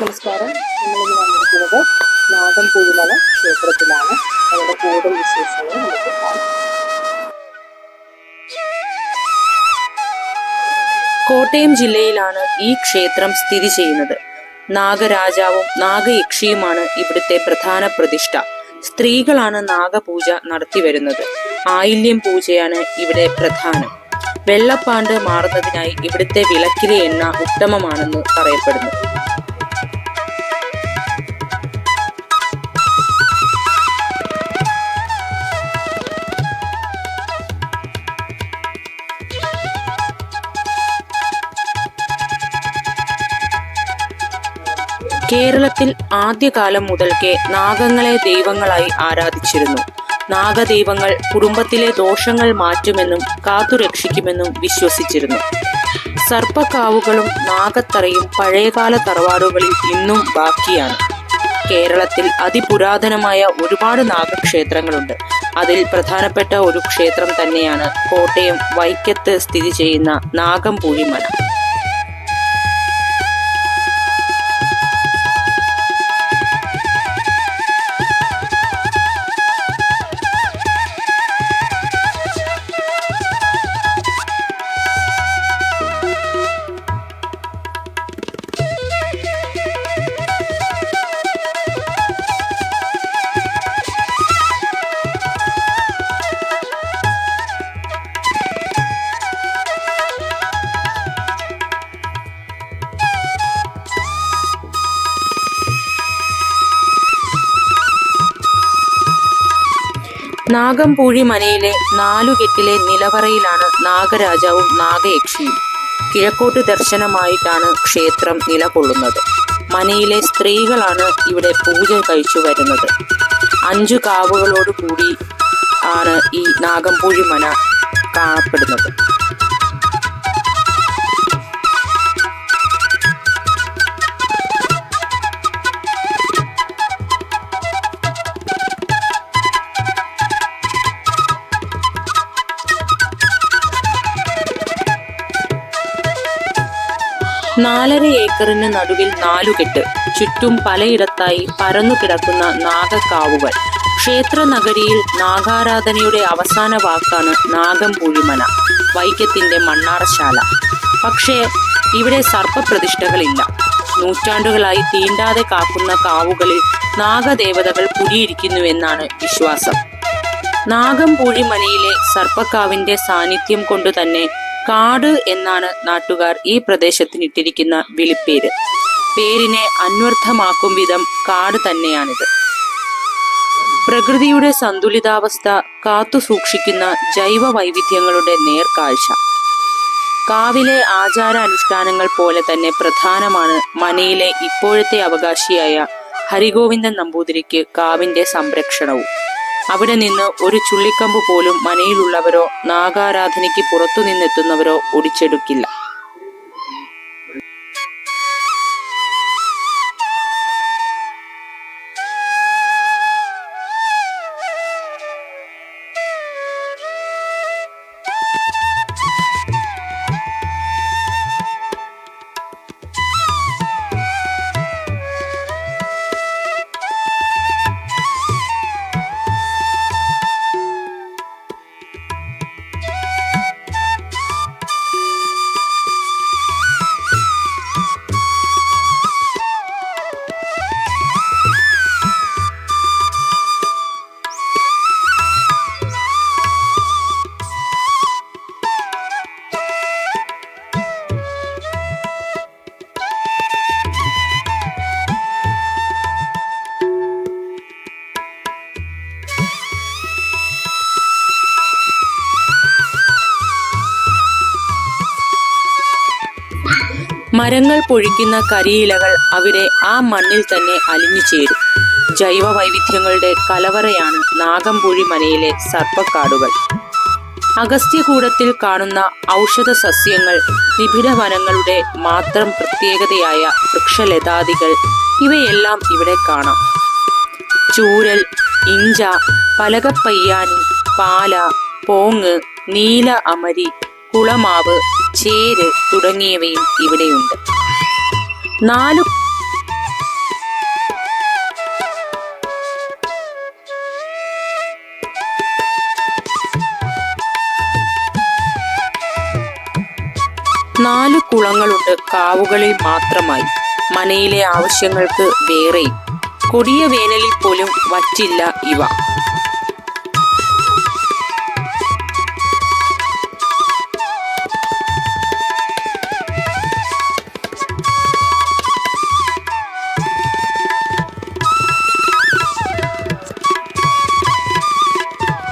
നമസ്കാരം. നമ്മളിന്ന് വന്നിരിക്കുന്നത് നാഗംപൂഴിമല ക്ഷേത്രത്തിലാണ്. അവിടെ കൂടുതൽ വിശേഷങ്ങൾ നമുക്ക് കാണാം. കോട്ടയം ജില്ലയിലാണ് ഈ ക്ഷേത്രം സ്ഥിതി ചെയ്യുന്നത്. നാഗരാജാവും നാഗയക്ഷിയുമാണ് ഇവിടുത്തെ പ്രധാന പ്രതിഷ്ഠ. സ്ത്രീകളാണ് നാഗപൂജ നടത്തിവരുന്നത് ആയില്യം പൂജയാണ് ഇവിടെ പ്രധാനം. വെള്ളപ്പാണ്ട് മാറുന്നതിനായി ഇവിടുത്തെ വിളക്കിലെ എണ്ണ ഉത്തമമാണെന്ന് പറയപ്പെടുന്നു. കേരളത്തിൽ ആദ്യകാലം മുതൽക്കേ നാഗങ്ങളെ ദൈവങ്ങളായി ആരാധിച്ചിരുന്നു. നാഗദൈവങ്ങൾ കുടുംബത്തിലെ ദോഷങ്ങൾ മാറ്റുമെന്നും കാത്തുരക്ഷിക്കുമെന്നും വിശ്വസിച്ചിരുന്നു. സർപ്പക്കാവുകളും നാഗത്തറയും പഴയകാല തറവാടുകളിൽ ഇന്നും ബാക്കിയാണ്. കേരളത്തിൽ അതിപുരാതനമായ ഒരുപാട് നാഗക്ഷേത്രങ്ങളുണ്ട്. അതിൽ പ്രധാനപ്പെട്ട ഒരു ക്ഷേത്രം തന്നെയാണ് കോട്ടയം വൈക്കത്ത് സ്ഥിതി ചെയ്യുന്ന നാഗംപൂഴിമന നാഗംപൂഴി മനയിലെ നാലുകെട്ടിലെ നിലവറയിലാണ് നാഗരാജാവും നാഗയക്ഷിയും. കിഴക്കോട്ട് ദർശനമായിട്ടാണ് ക്ഷേത്രം നിലകൊള്ളുന്നത്. മനയിലെ സ്ത്രീകളാണ് ഇവിടെ പൂജ കഴിച്ചു വരുന്നത്. അഞ്ചു കാവുകളോട് കൂടി ആണ് ഈ നാഗംപൂഴി മന കാണപ്പെടുന്നത്. നാലര ഏക്കറിന് നടുവിൽ നാലുകെട്ട് ചുറ്റും പലയിടത്തായി പരന്നു കിടക്കുന്ന നാഗക്കാവുകൾ. ക്ഷേത്ര നഗരിയിൽ നാഗാരാധനയുടെ അവസാന വാക്കാണ് നാഗംപൂഴിമന വൈക്കത്തിന്റെ മണ്ണാറശാല. പക്ഷേ ഇവിടെ സർപ്പപ്രതിഷ്ഠകളില്ല. നൂറ്റാണ്ടുകളായി തീണ്ടാതെ കാക്കുന്ന കാവുകളിൽ നാഗദേവതകൾ കുടിയിരിക്കുന്നുവെന്നാണ് വിശ്വാസം. നാഗംപൂഴിമനയിലെ സർപ്പക്കാവിന്റെ സാന്നിധ്യം കൊണ്ട് തന്നെ കാട് എന്നാണ് നാട്ടുകാർ ഈ പ്രദേശത്തിനിട്ടിരിക്കുന്ന വിളിപ്പേര്. പേരിനെ അന്വർത്ഥമാക്കും വിധം കാട് തന്നെയാണിത്. പ്രകൃതിയുടെ സന്തുലിതാവസ്ഥ കാത്തുസൂക്ഷിക്കുന്ന ജൈവ വൈവിധ്യങ്ങളുടെ നേർക്കാഴ്ച. കാവിലെ ആചാരാനുഷ്ഠാനങ്ങൾ പോലെ തന്നെ പ്രധാനമാണ് മനയിലെ ഇപ്പോഴത്തെ അവകാശിയായ ഹരിഗോവിന്ദൻ നമ്പൂതിരിക്ക് കാവിന്റെ സംരക്ഷണവും. അവിടെ നിന്ന് ഒരു ചുള്ളിക്കമ്പ് പോലും മനയിലുള്ളവരോ നാഗാരാധനയ്ക്ക് പുറത്തു നിന്നെത്തുന്നവരോ ഒടിച്ചെടുക്കില്ല. മരങ്ങൾ പൊഴിക്കുന്ന കരിയിലകൾ അവിടെ ആ മണ്ണിൽ തന്നെ അലിഞ്ഞു ചേരും. ജൈവ വൈവിധ്യങ്ങളുടെ കലവറയാണ് നാഗംപുഴി മനയിലെ സർപ്പക്കാടുകൾ. അഗസ്ത്യകൂടത്തിൽ കാണുന്ന ഔഷധ സസ്യങ്ങൾ നിബിഡ വനങ്ങളുടെ മാത്രം പ്രത്യേകതയായ വൃക്ഷലതാദികൾ. ഇവയെല്ലാം ഇവിടെ കാണാം. ചൂരൽ ഇഞ്ച പലകപ്പയ്യാനി പാല പോങ്ങ് നീല അമരി കുളമാവ് ചേര് തുടങ്ങിയവയും ഇവിടെയുണ്ട്. നാലു നാല് കുളങ്ങളുണ്ട് കാവുകളിൽ മാത്രമായി. മനയിലെ ആവശ്യങ്ങൾക്ക് വേറെയും കൊടിയ വേനലിൽ പോലും വറ്റില്ല ഇവ.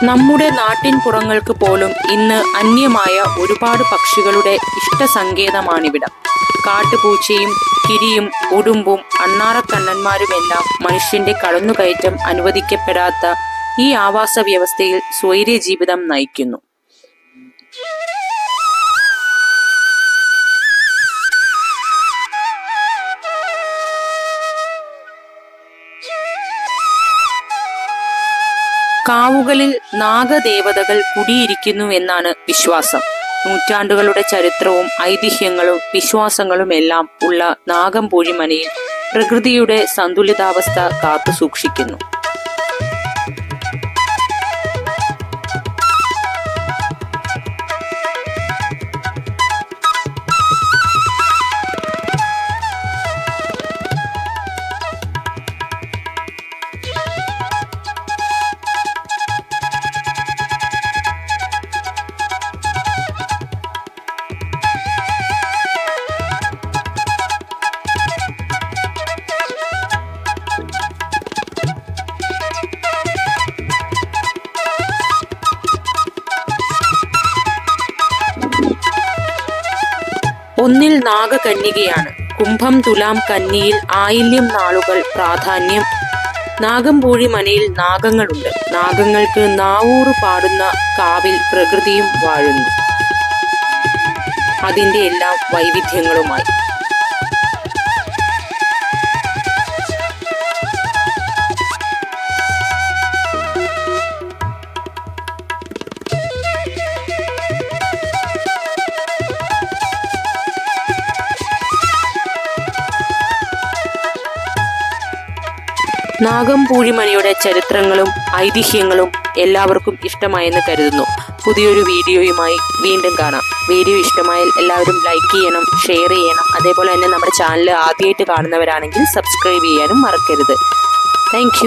നമ്മുടെ നാട്ടിൻ പുറങ്ങൾക്ക് പോലും ഇന്ന് അന്യമായ ഒരുപാട് പക്ഷികളുടെ ഇഷ്ടസങ്കേതമാണിവിടം. കാട്ടുപൂച്ചയും കിരിയും ഉടുമ്പും അണ്ണാറക്കണ്ണന്മാരുമെല്ലാം മനുഷ്യന്റെ കടന്നുകയറ്റം അനുവദിക്കപ്പെടാത്ത ഈ ആവാസ വ്യവസ്ഥയിൽ സ്വൈര്യ ജീവിതം നയിക്കുന്നു. കാവുകളിൽ നാഗദേവതകൾ കുടിയിരിക്കുന്നു എന്നാണ് വിശ്വാസം. നൂറ്റാണ്ടുകളുടെ ചരിത്രവും ഐതിഹ്യങ്ങളും വിശ്വാസങ്ങളും എല്ലാം ഉള്ള നാഗംപൂഴിമനയിൽ പ്രകൃതിയുടെ സന്തുലിതാവസ്ഥ കാത്തു സൂക്ഷിക്കുന്നു ഒന്നിൽ നാഗകന്യകയാണ്. കുംഭം തുലാം കന്നിയിൽ ആയില്യം നാളുകൾ പ്രാധാന്യം. നാഗംപൂഴി മനയിൽ നാഗങ്ങളുണ്ട്. നാഗങ്ങൾക്ക് നാവൂറ് പാടുന്ന കാവിൽ പ്രകൃതിയും വാഴുന്നു. അതിന്റെ എല്ലാം വൈവിധ്യങ്ങളുമായി. നാഗംപൂഴിമണിയുടെ ചരിത്രങ്ങളും ഐതിഹ്യങ്ങളും എല്ലാവർക്കും ഇഷ്ടമായെന്ന് കരുതുന്നു. പുതിയൊരു വീഡിയോയുമായി വീണ്ടും കാണാം. വീഡിയോ ഇഷ്ടമായാൽ എല്ലാവരും ലൈക്ക് ചെയ്യണം ഷെയർ ചെയ്യണം. അതേപോലെ തന്നെ നമ്മുടെ ചാനൽ ആദ്യമായിട്ട് കാണുന്നവരാണെങ്കിൽ സബ്സ്ക്രൈബ് ചെയ്യാനും മറക്കരുത്. താങ്ക്